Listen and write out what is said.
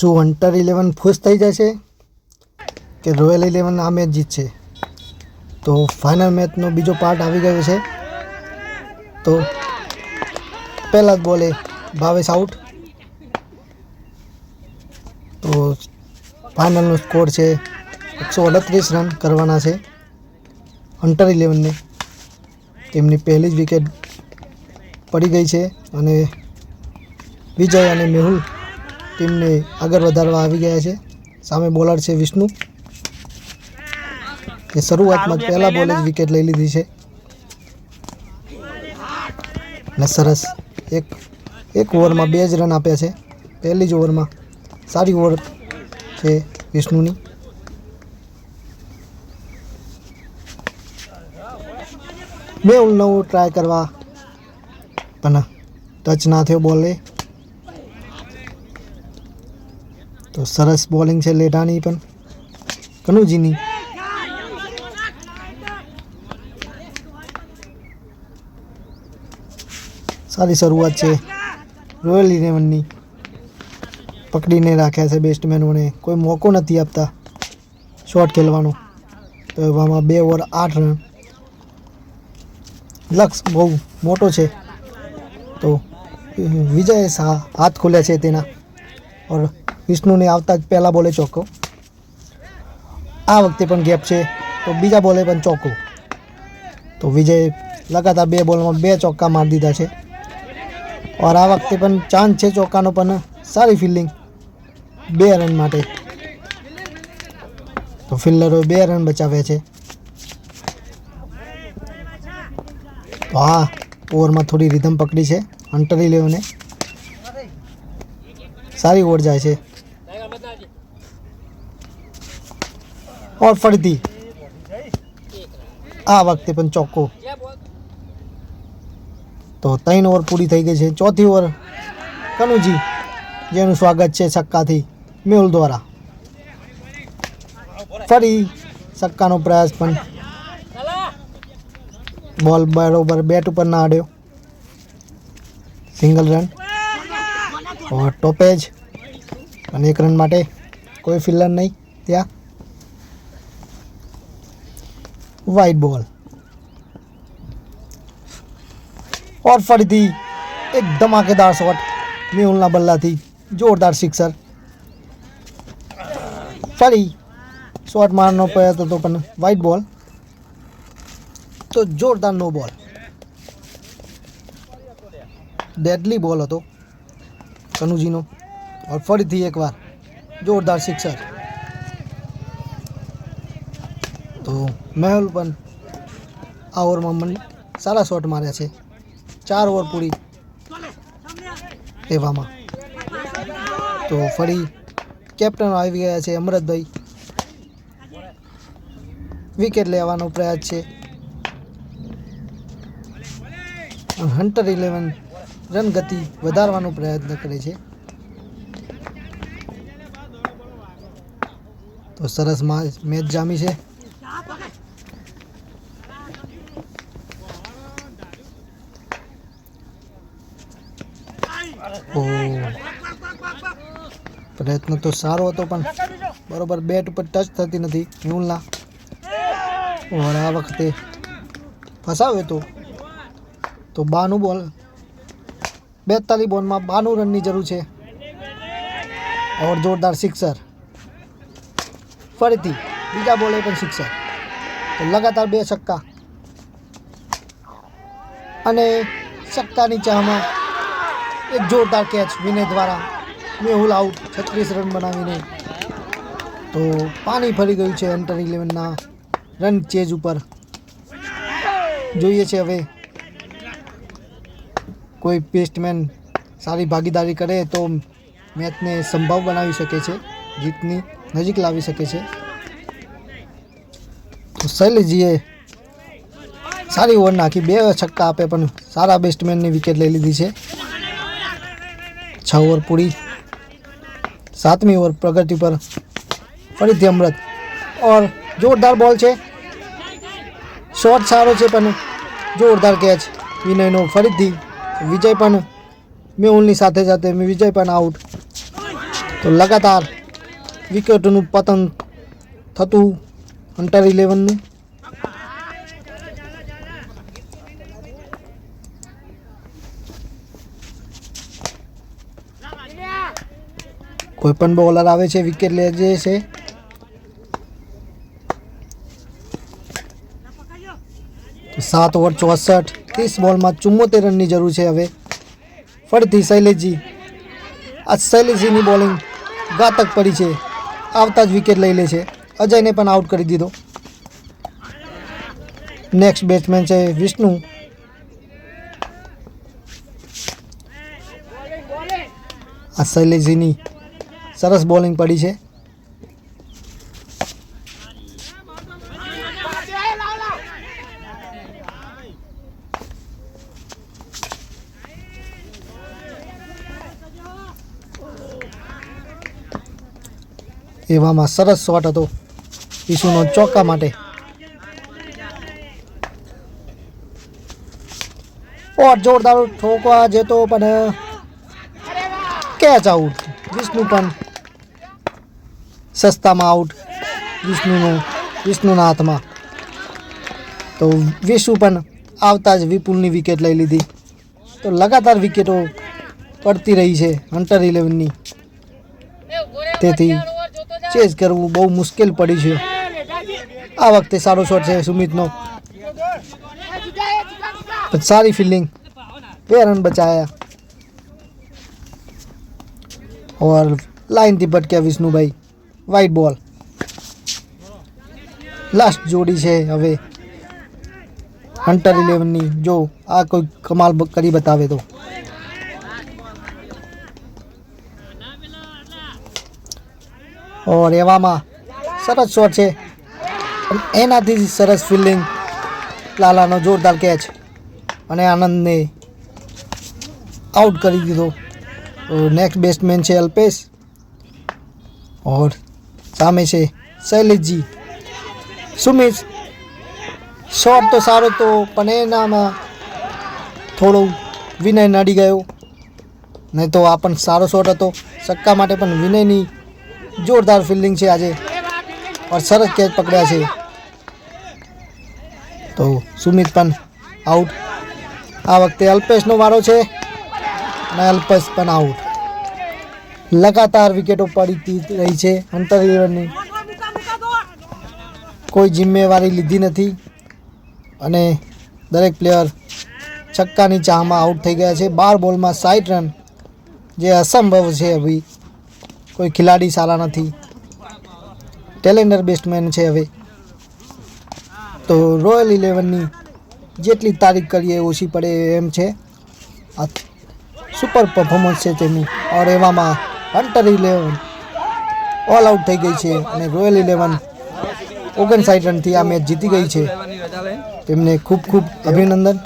શું hunter eleven ખુશ થઈ જશે કે રોયલ ઇલેવન આ મેચ જીતશે? તો ફાઇનલ મેચનો બીજો પાર્ટ આવી ગયો છે. તો પહેલા જ બોલે ભાવેશ આઉટ તો ફાઇનલનો સ્કોર છે એકસો અડત્રીસ રન કરવાના છે હન્ટર ઇલેવનને તેમની પહેલી જ વિકેટ પડી ગઈ છે અને વિજય અને મેહુલ ટીમને આગળ વધારવા આવી ગયા છે. સામે બોલર છે વિષ્ણુ. એ શરૂઆતમાં જ પહેલા બોલે જ વિકેટ લઈ લીધી છે. અને સરસ. એક એક ઓવરમાં બે જ રન આપ્યા છે. પહેલી જ ઓવરમાં સારી ઓવર છે વિષ્ણુની. બે મેં નવું ટ્રાય કરવા પણ ટચ ના થયો બોલે. તો સરસ બોલિંગ છે લેટાની પણ. કનુજીની. સારી શરૂઆત છે રોયલ ઇલેવનની પકડીને રાખ્યા છે બેસ્ટમેનોને કોઈ મોકો નથી આપતા શોટ ખેલવાનો. તો એવામાં બે ઓવર આઠ રન લક્ષ બહુ મોટો છે. તો વિજય શાહ હાથ ખોલ્યા છે તેના. ઓર વિષ્ણુને આવતા જ પહેલાં બોલે ચોક્કો આ વખતે પણ ગેપ છે, તો બીજા બોલે પણ ચોખ્ખો તો વિજય લગાતાર બે બોલમાં બે ચોક્કા મારી દીધા છે. ઓર આ વખતે પણ ચાન્સ છે ચોક્કાનો પણ સારી ફિલ્ડિંગ બે રન માટે. તો ફિલ્ડરો બે રન બચાવ્યા છે. તો આ ઓવરમાં થોડી રિધમ પકડી છે અંટર ઇલેવને. સારી ઓવર જાય છે. ઓર ફરીથી આ વખતે પણ ચોખ્ખો તો ત્રણ ઓવર પૂરી થઈ ગઈ છે ચોથી ઓવર કનુજી જેનું સ્વાગત છે છક્કાથી મેહુલ દ્વારા ફરી છક્કાનો પ્રયાસ પણ બોલ બરોબર બેટ ઉપર ના આડ્યો સિંગલ રન ઓર ટોપેજ અને એક રન માટે કોઈ ફિલ્ડર નહીં ત્યાં વાઇટ બોલ ઓર ફરીથી એક ધમાકેદાર શોટ મેહુલના બલ્લાથી જોરદાર સિક્સર ફરી શોટ મારવાનો પ્રયત્ન હતો પણ વાઇટ બોલ તો જોરદાર નો બોલ ડેડલી બોલ હતો. કનુજીનો ઓર ફરીથી એકવાર જોરદાર સિક્સર તો મેહુલ પણ આ ઓવરમાં મને સારા શોટ માર્યા છે. ચાર ઓવર પૂરી એવામાં. તો ફરી કેપ્ટન આવી ગયા છે અમરતભાઈ. વિકેટ લેવાનો પ્રયાસ છે. હન્ટર ઇલેવન રન ગતિ વધારવાનો પ્રયત્ન કરે છે. તો સરસ મેચ જામી છે. પ્રયત્ન તો સારો હતો પણ બરોબર બેટ ઉપર ટચ થતી નથી. ન્યુલના. આ વખતે ફસાવ્યો તો. તો બાનું બોલ. બેતાલીસ બોલમાં બાનું રનની જરૂર છે. ઓર જોરદાર સિક્સર. ફરીથી બીજા બોલે પણ સિક્સર. તો લગાતાર બે છક્કા. અને છક્કાની ચાહમાં એક જોરદાર કેચ વિનય દ્વારા. મેહુલ આઉટ છત્રીસ રન બનાવીને. તો પાણી ફરી ગયું છે એન્ટર ઇલેવનના રન ચેજ ઉપર. જોઈએ છે હવે કોઈ બેસ્ટમેન સારી ભાગીદારી કરે તો મેચને સંભવ બનાવી શકે છે, જીતની નજીક લાવી શકે છે. તો શૈલેષજીએ સારી ઓવર નાખી, બે છક્કા આપે પણ સારા બેસ્ટમેનની વિકેટ લઈ લીધી છે. છ ઓવર પૂરી, સાતમી ઓવર પ્રગતિ પર ફરીથી અમૃત ઓર જોરદાર બોલ છે. શોટ સારો છે પણ જોરદાર કેચ. વિનયનો ફરીથી વિજય પણ મેહુલની સાથે સાથે વિજય પણ આઉટ તો લગાતાર વિકેટનું પતન થતું અંડર ઇલેવનનું કોઈ પણ બોલર આવે છે વિકેટ લે જે છે. સાત ઓવર ચોસઠ. ત્રીસ બોલમાં ચુમ્મોતેર રનની જરૂર છે હવે. ફરીથી શૈલેષજી. આ શૈલેષજીની બોલિંગ ઘાતક પડી છે. આવતા જ વિકેટ લઈ લે છે. અજયને પણ આઉટ કરી દીધો. નેક્સ્ટ બેટ્સમેન છે વિષ્ણુ. આ શૈલેષજીની સરસ બોલિંગ પડી છે. એવામાં સરસ શોટ હતો ઈશુનો ચોક્કા માટે. ઓર જોરદાર ઠોકવા જતો પણ કેચ આઉટ. વિષ્ણુ પણ સસ્તામાં આઉટ. વિષ્ણુનું, વિષ્ણુના હાથમાં. તો વિષ્ણુ પણ આવતા જ વિપુલની વિકેટ લઈ લીધી. તો લગાતાર વિકેટો પડતી રહી છે હન્ટર ઇલેવનની તેથી ચેઝ કરવું બહુ મુશ્કેલ પડી છે. આ વખતે સારો શોટ છે સુમિતનો. સારી ફિલ્ડિંગ બે રન બચાયા. ઓર લાઈનથી ભટક્યા વિષ્ણુભાઈ. વ્હાઈટ બોલ લાસ્ટ જોડી છે હવે. હન્ટર ઇલેવનની જો, આ કોઈ કમાલ કરી બતાવે તો. ઓર એવામાં સરસ શોટ છે. એનાથી જ સરસ ફિલ્ડિંગ લાલાનો જોરદાર કેચ અને આનંદને આઉટ કરી દીધો. નેક્સ્ટ બેટ્સમેન છે અલ્પેશ. ઓર સામે છે શૈલેષજી. સુમિત શોટ તો સારો તો, પણ એનામાં થોડો વિનય નડી ગયો. નહીં તો આ પણ સારો શોટ હતો. સક્કા માટે પણ વિનયની જોરદાર ફિલ્ડિંગ છે આજે. પણ સરસ કેચ પકડ્યા છે. તો સુમિત પણ આઉટ આ વખતે અલ્પેશનો વારો છે અને અલ્પેશ પણ આઉટ લગાતાર વિકેટો પડી રહી છે અંતર ઇલેવનની કોઈ જિમ્મેવારી લીધી નથી અને દરેક પ્લેયર છક્કાની ચાહમાં આઉટ થઈ ગયા છે. બાર બોલમાં સાઠ રન, જે અસંભવ છે હવે કોઈ ખેલાડી સારા નથી. ટેલેન્ડર બેસ્ટમેન છે હવે. તો રોયલ ઇલેવનની જેટલી તારીખ કરીએ ઓછી પડે એમ છે. સુપર પરફોર્મન્સ છે તેમની ઓર એવામાં હન્ટર ઇલેવન ઓલ આઉટ થઈ ગઈ છે અને રોયલ ઇલેવન ઓગણસાઠ રનથી આ મેચ જીતી ગઈ છે. તેમને ખૂબ ખૂબ અભિનંદન.